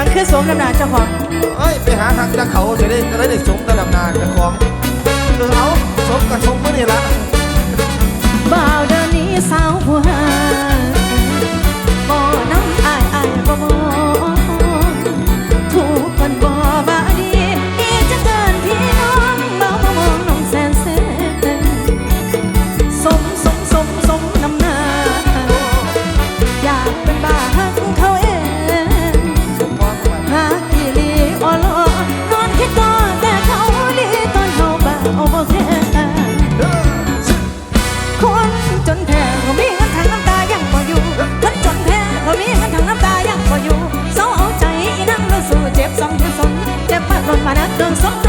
ังคือสมน้ำนาเจ้าของเอ้ย ไปหาหักตะเขาจะได้จะได้สมตะลำนานกับของเออเอาสมกับสมเมื่อนี่ละ คนจนแท้ก็มีเงินทางน้ำตายังบ่อยู่คนจนแท้ก็มีเงินทางน้ำตายังบ่อยู่เศร้าเอาใจอีนั่งแล้วสู้เจ็บสองเจ็บสองเจ็บปากหล่นมานักเกินสอง